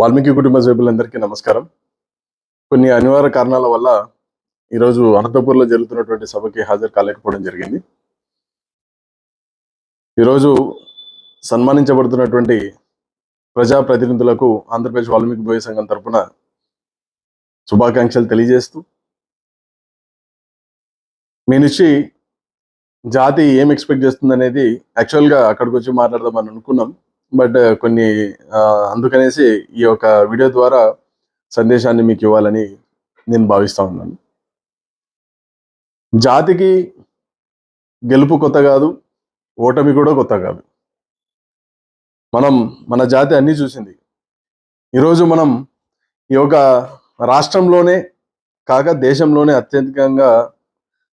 వాల్మీకి కుటుంబ సభ్యులందరికీ నమస్కారం. కొన్ని అనివార్య కారణాల వల్ల ఈరోజు అనంతపూర్లో జరుగుతున్నటువంటి సభకి హాజరు కాలేకపోవడం జరిగింది. ఈరోజు సన్మానించబడుతున్నటువంటి ప్రజాప్రతినిధులకు ఆంధ్రప్రదేశ్ వాల్మీకి బోయ సంఘం తరఫున శుభాకాంక్షలు తెలియజేస్తూ మీ నుంచి జాతి ఏం ఎక్స్పెక్ట్ చేస్తుంది అనేది యాక్చువల్గా అక్కడికి వచ్చి మాట్లాడదామని అనుకున్నాం. బట్ కొన్ని అందుకనేసి ఈ యొక్క వీడియో ద్వారా సందేశాన్ని మీకు ఇవ్వాలని నేను భావిస్తూ ఉన్నాను. జాతికి గెలుపు కొత్త కాదు ఓటమి కూడా కొత్త కాదు. మనం మన జాతి అన్నీ చూసింది. ఈరోజు మనం ఈ యొక్క రాష్ట్రంలోనే కాక దేశంలోనే అత్యధికంగా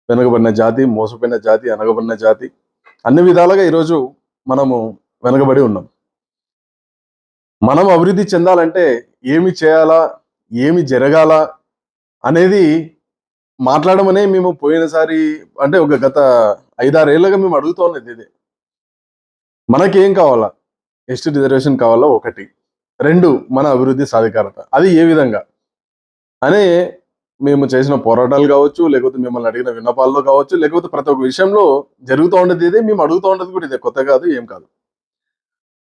వెనుకబడిన జాతి మోసపోయిన జాతి అనగబడిన జాతి అన్ని విధాలుగా ఈరోజు మనము వెనుకబడి ఉన్నాం. మనం అభివృద్ధి చెందాలంటే ఏమి చేయాలా ఏమి జరగాల అనేది మాట్లాడమనే మేము పోయినసారి అంటే ఒక గత ఐదారేళ్ళగా మేము అడుగుతూ ఉన్నది ఇదే. మనకేం కావాలా? ఎస్టీ రిజర్వేషన్ కావాలా? ఒకటి. రెండు మన అభివృద్ధి సాధికారత. అది ఏ విధంగా? అనే మేము చేసిన పోరాటాలు కావచ్చు లేకపోతే మిమ్మల్ని అడిగిన విన్నపాల్లో కావచ్చు లేకపోతే ప్రతి ఒక్క విషయంలో జరుగుతూ ఉండేది ఇదే మేము అడుగుతూ ఉండేది కూడా ఇదే. కొత్త కాదు ఏం కాదు.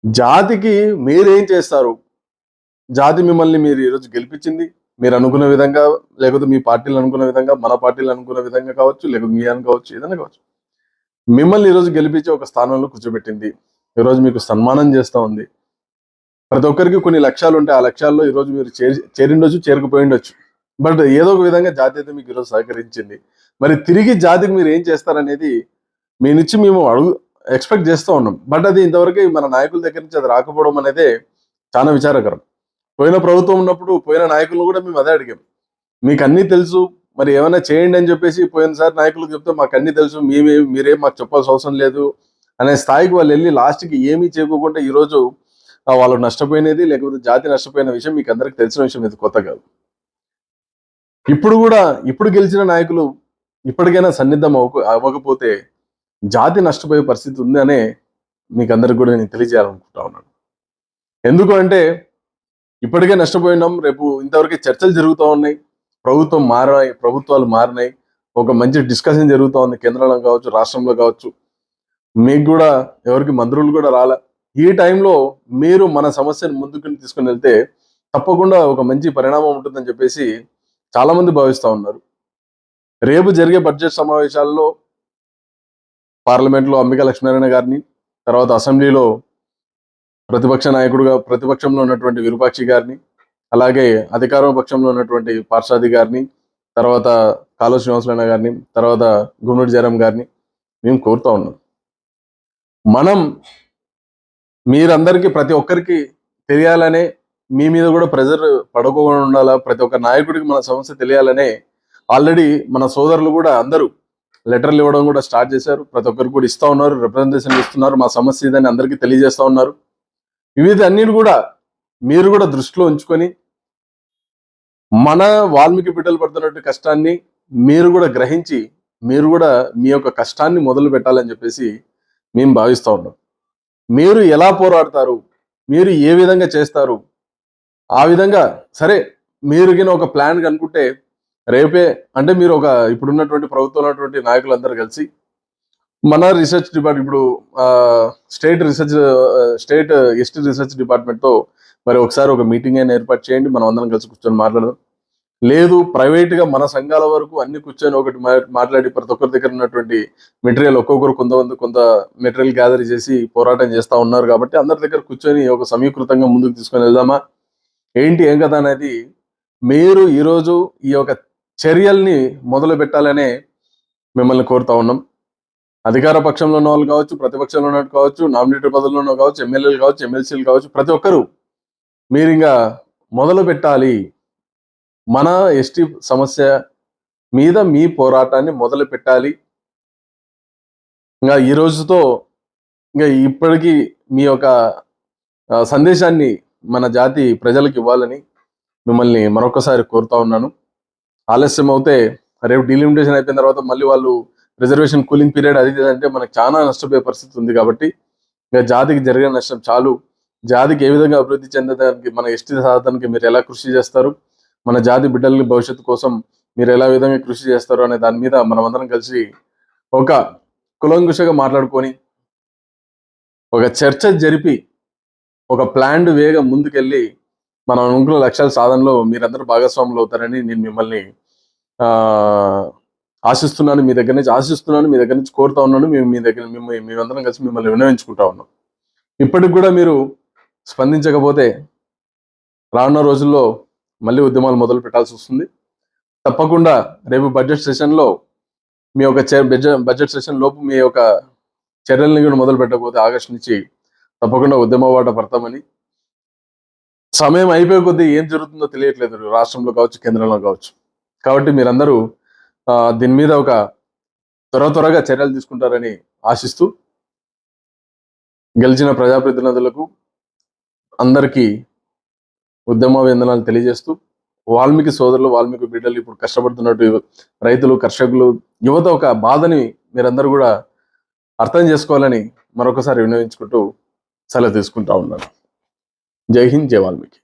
జాతికి మీరేం చేస్తారు? జాతి మిమ్మల్ని మీరు ఈరోజు గెలిపించింది. మీరు అనుకున్న విధంగా లేకపోతే మీ పార్టీలు అనుకున్న విధంగా మన పార్టీలు అనుకున్న విధంగా కావచ్చు లేకపోతే మీ అని కావచ్చు ఏదైనా కావచ్చు. మిమ్మల్ని ఈరోజు గెలిపించి ఒక స్థానంలో కూర్చోబెట్టింది. ఈరోజు మీకు సన్మానం చేస్తూ ఉంది. ప్రతి ఒక్కరికి కొన్ని లక్ష్యాలు ఉంటాయి. ఆ లక్ష్యాల్లో ఈరోజు మీరు చేరి చేరిండొచ్చు చేరుకుపోయి ఉండొచ్చు. బట్ ఏదో ఒక విధంగా జాతి అయితే మీకు ఈరోజు సహకరించింది. మరి తిరిగి జాతికి మీరు ఏం చేస్తారనేది మీ నుంచి మేము అడుగు ఎక్స్పెక్ట్ చేస్తూ ఉన్నాం. బట్ అది ఇంతవరకు మన నాయకుల దగ్గర నుంచి అది రాకపోవడం అనేది చాలా విచారకరం. పోయిన ప్రభుత్వం ఉన్నప్పుడు పోయిన నాయకులు కూడా మేము అదే అడిగాం. మీకు అన్నీ తెలుసు మరి ఏమైనా చేయండి అని చెప్పేసి పోయినసారి నాయకులు చెప్తే మాకు అన్నీ తెలుసు మేమే మీరేం మాకు చెప్పాల్సిన అవసరం లేదు అనే స్థాయికి వాళ్ళు వెళ్ళి లాస్ట్కి ఏమీ చేయకోకుండా ఈరోజు వాళ్ళు నష్టపోయినది లేకపోతే జాతి నష్టపోయిన విషయం మీకు అందరికి తెలిసిన విషయం ఇది కొత్త కాదు. ఇప్పుడు కూడా ఇప్పుడు గెలిచిన నాయకులు ఇప్పటికైనా సన్నిద్ధం అవ్వక అవ్వకపోతే జాతి నష్టపోయే పరిస్థితి ఉంది అనే మీకు అందరికి కూడా నేను తెలియజేయాలనుకుంటా ఉన్నాను. ఎందుకు అంటే ఇప్పటికే నష్టపోయినాం రేపు ఇంతవరకే చర్చలు జరుగుతూ ఉన్నాయి ప్రభుత్వం మారినాయి ప్రభుత్వాలు మారినాయి ఒక మంచి డిస్కషన్ జరుగుతూ ఉంది కేంద్రంలో కావచ్చు రాష్ట్రంలో కావచ్చు. మీకు కూడా ఎవరికి మంత్రులు కూడా రాలే. ఈ టైంలో మీరు మన సమస్యను ముందుకు తీసుకుని వెళ్తే తప్పకుండా ఒక మంచి పరిణామం ఉంటుందని చెప్పేసి చాలామంది భావిస్తూ ఉన్నారు. రేపు జరిగే బడ్జెట్ సమావేశాల్లో పార్లమెంట్లో అంబికా లక్ష్మీనారాయణ గారిని తర్వాత అసెంబ్లీలో ప్రతిపక్ష నాయకుడుగా ప్రతిపక్షంలో ఉన్నటువంటి విరూపాక్షి గారిని అలాగే అధికార పక్షంలో ఉన్నటువంటి పార్షాది గారిని తర్వాత కాలువ శ్రీనివాసరాయణ గారిని తర్వాత గుమ్మడి జయరాం గారిని మేము కోరుతా ఉన్నాం. మనం మీరందరికీ ప్రతి ఒక్కరికి తెలియాలనే మీ మీద కూడా ప్రెజర్ పడకుండా ఉండాలా ప్రతి ఒక్క నాయకుడికి మన సమస్య తెలియాలనే ఆల్రెడీ మన సోదరులు కూడా అందరూ లెటర్లు ఇవ్వడం కూడా స్టార్ట్ చేశారు. ప్రతి ఒక్కరు కూడా ఇస్తూ ఉన్నారు రిప్రజెంటేషన్ ఇస్తున్నారు. మా సమస్య ఇదని అందరికీ తెలియజేస్తూ ఉన్నారు. వివిధ అన్నిటి కూడా మీరు కూడా దృష్టిలో ఉంచుకొని మన వాల్మీకి బిడ్డలు పడుతున్నట్టు కష్టాన్ని మీరు కూడా గ్రహించి మీరు కూడా మీ యొక్క కష్టాన్ని మొదలు పెట్టాలని చెప్పేసి మేము భావిస్తూ ఉన్నాం. మీరు ఎలా పోరాడతారు? మీరు ఏ విధంగా చేస్తారు? ఆ విధంగా సరే మీరు గిన ఒక ప్లాన్ కనుకుంటే రేపే అంటే మీరు ఒక ఇప్పుడున్నటువంటి ప్రభుత్వం ఉన్నటువంటి నాయకులందరూ కలిసి మన రీసెర్చ్ డిపార్ట్మెంట్ ఇప్పుడు state research state ST research డిపార్ట్మెంట్తో మరి ఒకసారి ఒక మీటింగ్ అయినా ఏర్పాటు చేయండి. మనం అందరం కలిసి కూర్చొని మాట్లాడదాం. లేదు ప్రైవేట్గా మన సంఘాల వరకు అన్ని కూర్చొని ఒకటి మాట్లాడి ప్రతి ఒక్కరి దగ్గర ఉన్నటువంటి మెటీరియల్ ఒక్కొక్కరు కొంతమంది కొంత మెటీరియల్ గ్యాదర్ చేసి పోరాటం చేస్తా ఉన్నారు కాబట్టి అందరి దగ్గర కూర్చొని ఒక సమీకృతంగా ముందుకు తీసుకొని వెళ్దామా? ఏంటి ఏం కదా అనేది? మీరు ఈరోజు ఈ యొక్క చర్యల్ని మొదలు పెట్టాలనే మిమ్మల్ని కోరుతా ఉన్నాం. అధికార పక్షంలో ఉన్న వాళ్ళు కావచ్చు ప్రతిపక్షంలో ఉన్నట్టు కావచ్చు నామినేటర్ పదవుల్లో కావచ్చు ఎమ్మెల్యేలు కావచ్చు ఎమ్మెల్సీలు కావచ్చు ప్రతి ఒక్కరూ మీరు ఇంకా మొదలు పెట్టాలి మన ఎస్టీ సమస్య మీద మీ పోరాటాన్ని మొదలు పెట్టాలి ఇంకా ఈ రోజుతో ఇంకా ఇప్పటికీ మీ యొక్క సందేశాన్ని మన జాతి ప్రజలకు ఇవ్వాలని మిమ్మల్ని మరొకసారి కోరుతా ఉన్నాను. ఆలస్యం అవుతే రేపు డీలిమిటేషన్ అయిపోయిన తర్వాత మళ్ళీ వాళ్ళు రిజర్వేషన్ కూలింగ్ పీరియడ్ అది అంటే మనకు చాలా నష్టపోయే పరిస్థితి ఉంది కాబట్టి ఇంకా జాతికి జరిగిన నష్టం చాలు. జాతికి ఏ విధంగా అభివృద్ధి చెందడానికి మన ఎస్టీ సాధనకి మీరు ఎలా కృషి చేస్తారు? మన జాతి బిడ్డల భవిష్యత్తు కోసం మీరు ఎలా విధంగా కృషి చేస్తారు అనే దాని మీద మనమందరం కలిసి ఒక కులంకుషగా మాట్లాడుకొని ఒక చర్చ జరిపి ఒక ప్లాండ్ వేగా ముందుకెళ్ళి మనం అనుకున్న లక్ష్యాల సాధనలో మీరందరూ భాగస్వాములు అవుతారని నేను మిమ్మల్ని ఆశిస్తున్నాను. మీ దగ్గర నుంచి ఆశిస్తున్నాను. మీ దగ్గర నుంచి కోరుతా ఉన్నాను. మేము మీ దగ్గర మిమ్మల్ని మేమందరం కలిసి మిమ్మల్ని వినవించుకుంటా ఉన్నాం. ఇప్పటికి కూడా మీరు స్పందించకపోతే రానున్న రోజుల్లో మళ్ళీ ఉద్యమాలు మొదలు పెట్టాల్సి వస్తుంది. తప్పకుండా రేపు బడ్జెట్ సెషన్లో మీ యొక్క బడ్జెట్ బడ్జెట్ సెషన్ లోపు మీ యొక్క చర్యల్ని కూడా మొదలు పెట్టకపోతే ఆగస్టు నుంచి తప్పకుండా ఉద్యమ వాట పడతామని సమయం అయిపోయే కొద్దీ ఏం జరుగుతుందో తెలియట్లేదు రాష్ట్రంలో కావచ్చు కేంద్రంలో కావచ్చు. కాబట్టి మీరందరూ దీని మీద ఒక త్వర త్వరగా చర్యలు తీసుకుంటారని ఆశిస్తూ గెలిచిన ప్రజాప్రతినిధులకు అందరికీ ఉద్యమ వందనాలు తెలియజేస్తూ వాల్మీకి సోదరులు వాల్మీకి బిడ్డలు ఇప్పుడు కష్టపడుతున్నట్టు రైతులు కర్షకులు యువత ఒక బాధని మీరందరూ కూడా అర్థం చేసుకోవాలని మరొకసారి వినియోగించుకుంటూ సెలవు తీసుకుంటా ఉన్నాను. జై హింద్ జై వాల్మీకి.